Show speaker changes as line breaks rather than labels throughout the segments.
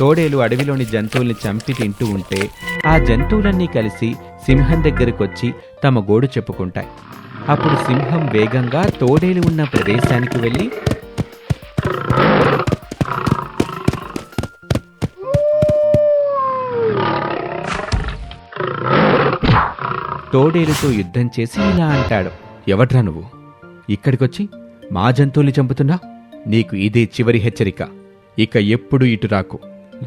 తోడేలు అడవిలోని జంతువుల్ని చంపి తింటూ ఉంటే ఆ జంతువులన్నీ కలిసి సింహం దగ్గరకొచ్చి తమ గోడు చెప్పుకుంటాయి. అప్పుడు సింహం వేగంగా తోడేలు ఉన్న ప్రదేశానికి వెళ్ళి తోడేలుతో యుద్ధం చేసి ఇలా అంటాడు. ఎవట్రా నువ్వు? ఇక్కడికొచ్చి మా జంతువుల్ని చంపుతున్నా? నీకు ఇదే చివరి హెచ్చరిక. ఇక ఎప్పుడు ఇటు రాకు.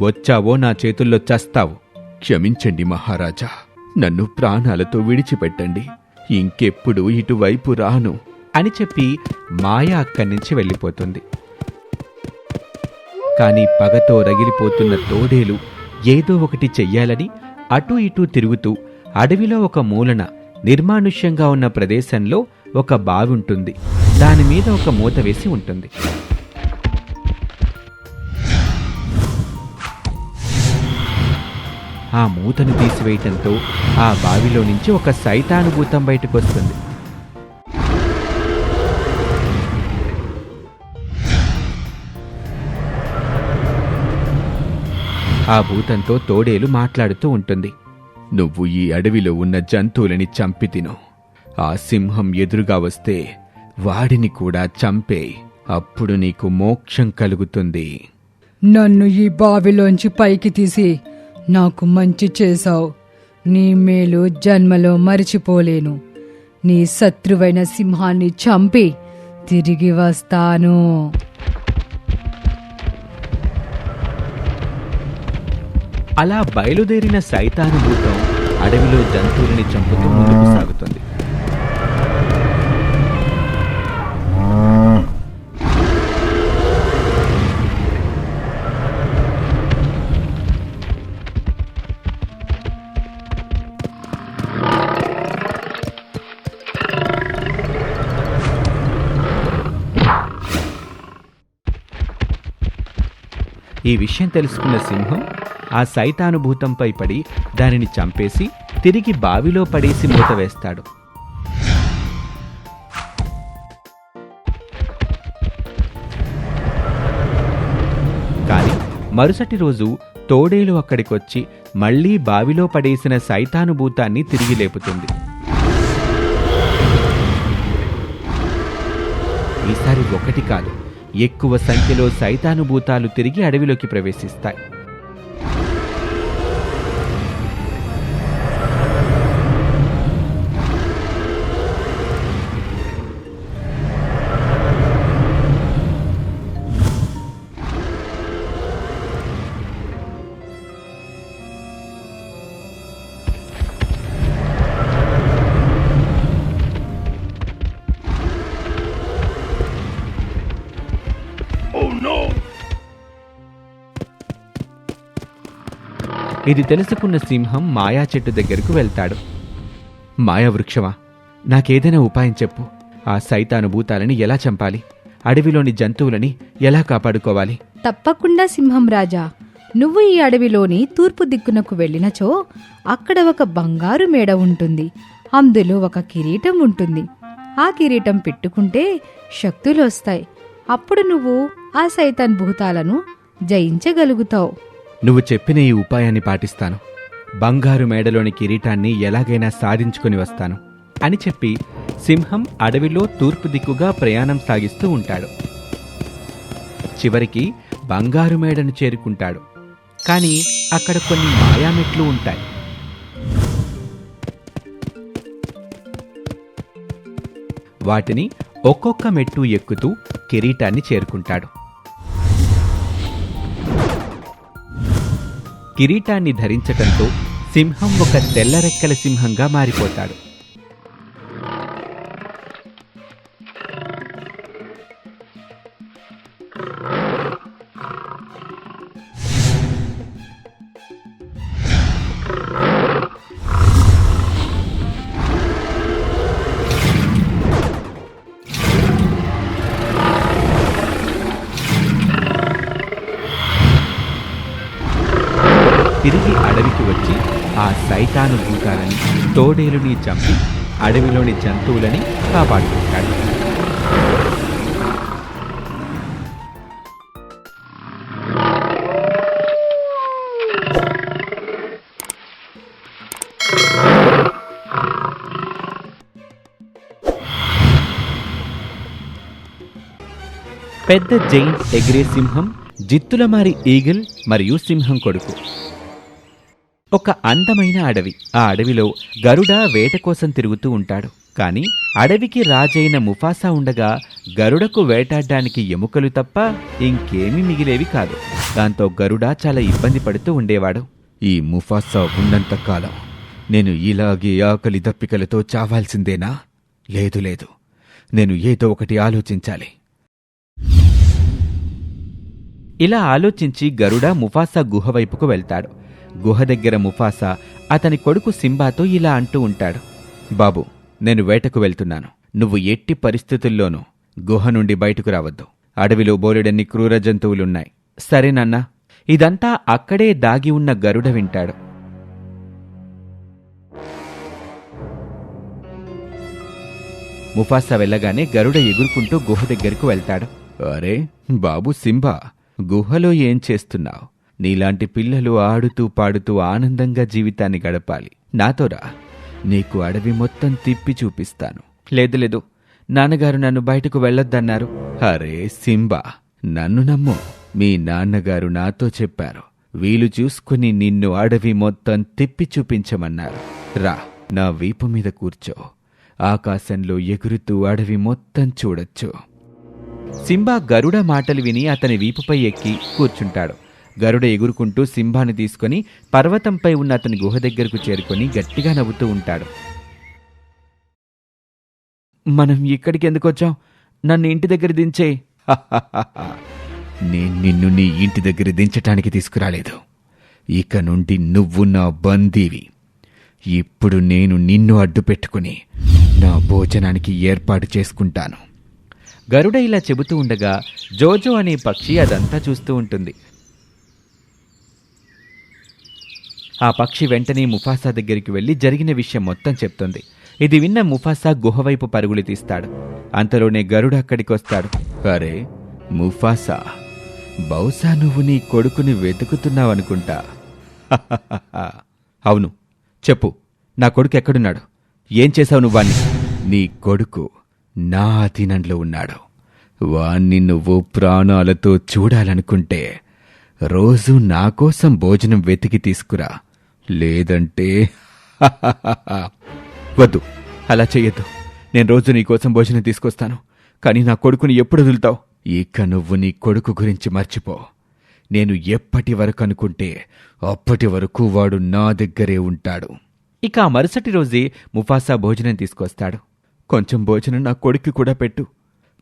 వచ్చావో నా చేతుల్లో చస్తావు. క్షమించండి మహారాజా. నన్ను ప్రాణాలతో విడిచిపెట్టండి. ఇంకెప్పుడు ఇటువైపు రాను అని చెప్పి మాయ అక్కడి నుంచి వెళ్ళిపోతుంది. కాని పగతో రగిలిపోతున్న తోడేలు ఏదో ఒకటి చెయ్యాలని అటూ ఇటూ తిరుగుతూ అడవిలో ఒక మూలన నిర్మానుష్యంగా ఉన్న ప్రదేశంలో ఒక బావి ఉంటుంది. దాని మీద ఒక మూత వేసి ఉంటుంది. ఆ మూతను తీసివేయటంతో ఆ బావిలో నుంచి ఒక సైతానుభూతం బయటకు వస్తుంది ఆ భూతంతో తోడేలు మాట్లాడుతూ ఉంటుంది. నువ్వు ఈ అడవిలో ఉన్న జంతువులని చంపి తిను. ఆ సింహం ఎదురుగా వస్తే వాడిని కూడా చంపే. అప్పుడు నీకు మోక్షం కలుగుతుంది.
నన్ను ఈ బావిలోంచి పైకి తీసి నాకు మంచి చేశావు. నీ మేలు జన్మలో మరిచిపోలేను. నీ శత్రువైన సింహాన్ని చంపి తిరిగి వస్తాను.
అలా బయలుదేరిన సైతానుభూతం అడవిలో జంతువుల్ని చంపుతూ ముందుకు సాగుతుంది. ఈ విషయం తెలుసుకున్న సింహం ఆ సైతానుభూతంపై పడి దానిని చంపేసి తిరిగి బావిలో పడేసి మూత వేస్తాడు. కానీ మరుసటి రోజు తోడేలు అక్కడికొచ్చి మళ్ళీ బావిలో పడేసిన సైతానుభూతాన్ని తిరిగి లేపుతుంది. ఈసారి ఒకటి కాదు ఎక్కువ సంఖ్యలో సైతానుభూతాలు తిరిగి అడవిలోకి ప్రవేశిస్తాయి. ఇది తెలుసుకున్న సింహం మాయా చెట్టు దగ్గరకు వెళ్తాడు. మాయా వృక్షమా నాకేదైనా ఉపాయం చెప్పు. ఆ సైతానుభూతాలని ఎలా చంపాలి? అడవిలోని జంతువులని ఎలా కాపాడుకోవాలి?
తప్పకుండా సింహం రాజా నువ్వు ఈ అడవిలోని తూర్పు దిక్కునకు వెళ్ళినచో అక్కడ ఒక బంగారు మేడ ఉంటుంది. అందులో ఒక కిరీటం ఉంటుంది. ఆ కిరీటం పెట్టుకుంటే శక్తులు వస్తాయి. అప్పుడు నువ్వు ఆ సైతాన్ భూతాలను జయించగలుగుతావు.
నువ్వు చెప్పిన ఈ ఉపాయాన్ని పాటిస్తాను. బంగారు మేడలోని కిరీటాన్ని ఎలాగైనా సాధించుకుని వస్తాను అని చెప్పి సింహం అడవిలో తూర్పు దిక్కుగా ప్రయాణం సాగిస్తూ ఉంటాడు. చివరికి బంగారు మేడను చేరుకుంటాడు. కానీ అక్కడ కొన్ని మాయామెట్లు ఉంటాయి. వాటిని ఒక్కొక్క మెట్టు ఎక్కుతూ కిరీటాన్ని చేరుకుంటాడు. కిరీటాన్ని ధరించటంతో సింహం ఒక తెల్లరెక్కల సింహంగా మారిపోతాడు. తిరిగి అడవికి వచ్చి ఆ సైతాను దూతాలని తోడేలుని చంపి అడవిలోని జంతువులని కాపాడుకుంటాడు. పెద్ద జైన్ ఎగిరే సింహం జిత్తులమారి ఈగిల్ మరియు సింహం కొడుకు. ఒక అందమైన అడవి. ఆ అడవిలో గరుడ వేట కోసం తిరుగుతూ ఉంటాడు. కాని అడవికి రాజైన ముఫాసా ఉండగా గరుడకు వేటాడడానికి ఎముకలు తప్ప ఇంకేమీ మిగిలేవి కాదు. దాంతో గరుడ చాలా ఇబ్బంది పడుతూ ఉండేవాడు. ఈ ముఫాసా ఉన్నంత కాలం నేను ఇలాగే ఆకలి దప్పికలతో చావాల్సిందేనా? లేదు లేదు. నేను ఏదో ఒకటి ఆలోచించాలి. ఇలా ఆలోచించి గరుడ ముఫాసా గుహ వైపుకు వెళ్తాడు. గుహ దగ్గర ముఫాసా అతని కొడుకు సింబాతో ఇలా అంటూ ఉంటాడు. బాబు నేను వేటకు వెళ్తున్నాను. నువ్వు ఎట్టి పరిస్థితుల్లోనూ గుహ నుండి బయటకు రావద్దు. అడవిలో బోలెడన్ని క్రూర జంతువులున్నాయి. సరేనన్నా ఇదంతా అక్కడే దాగి ఉన్న గరుడ వింటాడు. ముఫాసా వెళ్ళగానే గరుడ ఎగురుకుంటూ గుహ దగ్గరకు వెళ్తాడు. అరే బాబు సింబా గుహలో ఏం చేస్తున్నావు? నీలాంటి పిల్లలు ఆడుతూ పాడుతూ ఆనందంగా జీవితాన్ని గడపాలి. నాతో రా. నీకు అడవి మొత్తం తిప్పి చూపిస్తాను. లేదు లేదు. నాన్నగారు నన్ను బయటకు వెళ్ళొద్దన్నారు. అరే సింబా. నన్ను నమ్ము. మీ నాన్నగారు నాతో చెప్పారు. వీలు చూసుకుని నిన్ను అడవి మొత్తం తిప్పి చూపించమన్నారు. రా నా వీపు మీద కూర్చో. ఆకాశంలో ఎగురుతూ అడవి మొత్తం చూడొచ్చు. సింబా గరుడ మాటలు విని అతని వీపుపై ఎక్కి కూర్చుంటాడు. గరుడ ఎగురుకుంటూ సింబాను తీసుకొని పర్వతంపై ఉన్న అతని గుహ దగ్గరకు చేరుకొని గట్టిగా నవ్వుతూ ఉంటాడు. మనం ఇక్కడికి ఎందుకు వచ్చాం? నన్ను ఇంటి దగ్గర దించే. నేను నిన్ను నీ ఇంటి దగ్గర దించటానికి తీసుకురాలేదు. ఇక నుండి నువ్వు నా బందీవి. ఇప్పుడు నేను నిన్ను అడ్డు పెట్టుకుని నా భోజనానికి ఏర్పాటు చేసుకుంటాను. గరుడ ఇలా చెబుతూ ఉండగా జోజో అనే పక్షి అదంతా చూస్తూ ఉంటుంది. ఆ పక్షి వెంటనే ముఫాసా దగ్గరికి వెళ్ళి జరిగిన విషయం మొత్తం చెప్తుంది. ఇది విన్న ముఫాసా గుహవైపు పరుగులు తీస్తాడు. అంతలోనే గరుడు అక్కడికి వస్తాడు అరే ముఫాసా బహుశా నువ్వు నీ కొడుకుని వెతుకుతున్నావనుకుంటా. అవును చెప్పు నా కొడుకు ఎక్కడున్నాడు? ఏం చేశావు నువ్వు వాణ్ణి? నీ కొడుకు నా అధీనంలో ఉన్నాడు. వాణ్ణి నువ్వు ప్రాణాలతో చూడాలనుకుంటే రోజు నా కోసం భోజనం వెతికి తీసుకురా. లేదంటే? వద్దు. అలా చెయ్యొద్దు. నేను రోజు నీ కోసం భోజనం తీసుకొస్తాను. కానీ నా కొడుకుని ఎప్పుడు వదులుతావు? ఇక నువ్వు నీ కొడుకు గురించి మర్చిపో. నేను ఎప్పటి వరకు అనుకుంటే అప్పటి వరకు వాడు నా దగ్గరే ఉంటాడు. ఇక ఆ మరుసటి రోజే ముఫాసా భోజనం తీసుకొస్తాడు. కొంచెం భోజనం నా కొడుక్కి కూడా పెట్టు.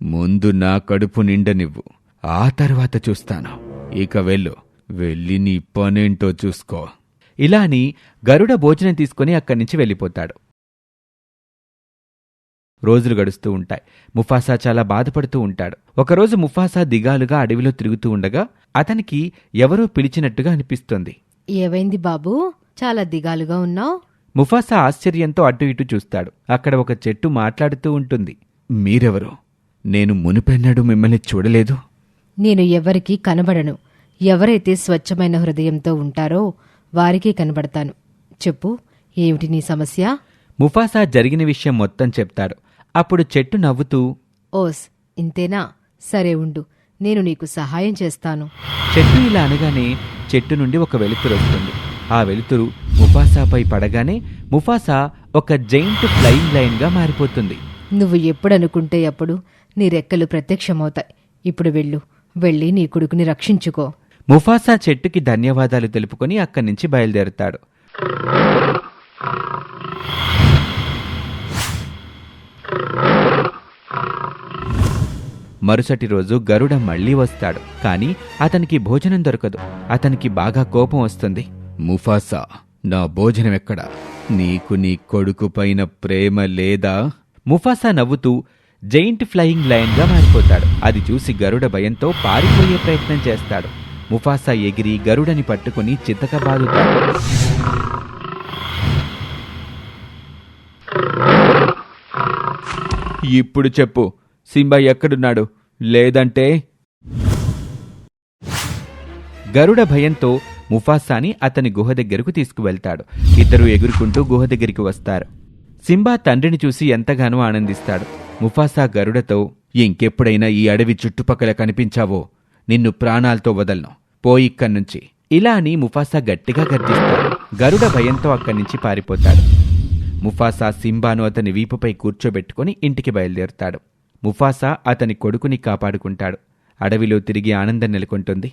ముందు నా కడుపు నిండనివ్వు. ఆ తర్వాత చూస్తాను. ఇక వెళ్ళు. వెళ్ళి నీ పనేంటో చూసుకో. ఇలా అని గరుడ భోజనం తీసుకుని అక్కడి నుంచి వెళ్ళిపోతాడు. రోజులు గడుస్తూ ఉంటాయి. ముఫాసా చాలా బాధపడుతూ ఉంటాడు. ఒకరోజు ముఫాసా దిగాలుగా అడవిలో తిరుగుతూ ఉండగా అతనికి ఎవరో పిలిచినట్టుగా అనిపిస్తుంది.
ఏవైంది బాబూ? చాలా దిగాలుగా ఉన్నావు?
ముఫాసా ఆశ్చర్యంతో అటు ఇటు చూస్తాడు. అక్కడ ఒక చెట్టు మాట్లాడుతూ ఉంటుంది. మీరెవరు? నేను మునిపెన్నడూ మిమ్మల్ని చూడలేదు.
నేను ఎవరికీ కనబడను. ఎవరైతే స్వచ్ఛమైన హృదయంతో ఉంటారో వారికే కనబడతాను. చెప్పు ఏమిటి నీ సమస్య?
ముఫాసా జరిగిన విషయం మొత్తం చెప్తాడు. అప్పుడు చెట్టు నవ్వుతూ
ఓస్ ఇంతేనా? సరే ఉండు నేను నీకు సహాయం చేస్తాను.
చెట్టు ఇలా అనగానే చెట్టు నుండి ఒక వెలుతురు వస్తుంది. ఆ వెలుతురు ముఫాసాపై పడగానే ముఫాసా ఒక జైంట్ ఫ్లయింగ్ లైన్గా మారిపోతుంది.
నువ్వు ఎప్పుడనుకుంటే అప్పుడు నీ రెక్కలు ప్రత్యక్షమవుతాయి. ఇప్పుడు వెళ్ళు వెళ్ళి నీ కొడుకుని రక్షించుకో.
ముఫాసా చెట్టుకి ధన్యవాదాలు తెలుపుకొని అక్కడి నుంచి బయలుదేరుతాడు. మరుసటి రోజు గరుడ మళ్ళీ వస్తాడు కాని అతనికి భోజనం దొరకదు. అతనికి బాగా కోపం వస్తుంది. ముఫాసా నా భోజనం ఎక్కడా? నీకు నీ కొడుకు పైన ప్రేమ లేదా? ముఫాసా నవ్వుతూ జైంట్ ఫ్లయింగ్ లయన్గా మారిపోతాడు. అది చూసి గరుడ భయంతో పారిపోయే ప్రయత్నం చేస్తాడు. ముఫాసా ఎగిరి గరుడని పట్టుకుని చితకబాదుతాడు ఇప్పుడు చెప్పు సింబా ఎక్కడున్నాడు? లేదంటే? గరుడ భయంతో ముఫాసాని అతని గుహ దగ్గరకు తీసుకువెళ్తాడు. ఇద్దరు ఎగురుకుంటూ గుహ దగ్గరికి వస్తారు. సింబా తండ్రిని చూసి ఎంతగానో ఆనందిస్తాడు. ముఫాసా గరుడతో ఇంకెప్పుడైనా ఈ అడవి చుట్టుపక్కల కనిపించావో? నిన్ను ప్రాణాలతో వదలను. పోయిక్కడ్నుంచి ఇలా అని ముఫాసా గట్టిగా గర్జిస్తాడు గరుడ భయంతో అక్కడి నుంచి పారిపోతాడు. ముఫాసా సింబాను అతని వీపుపై కూర్చోబెట్టుకుని ఇంటికి బయలుదేరుతాడు. ముఫాసా అతని కొడుకుని కాపాడుకుంటాడు. అడవిలో తిరిగి ఆనందం నెలకొంటుంది.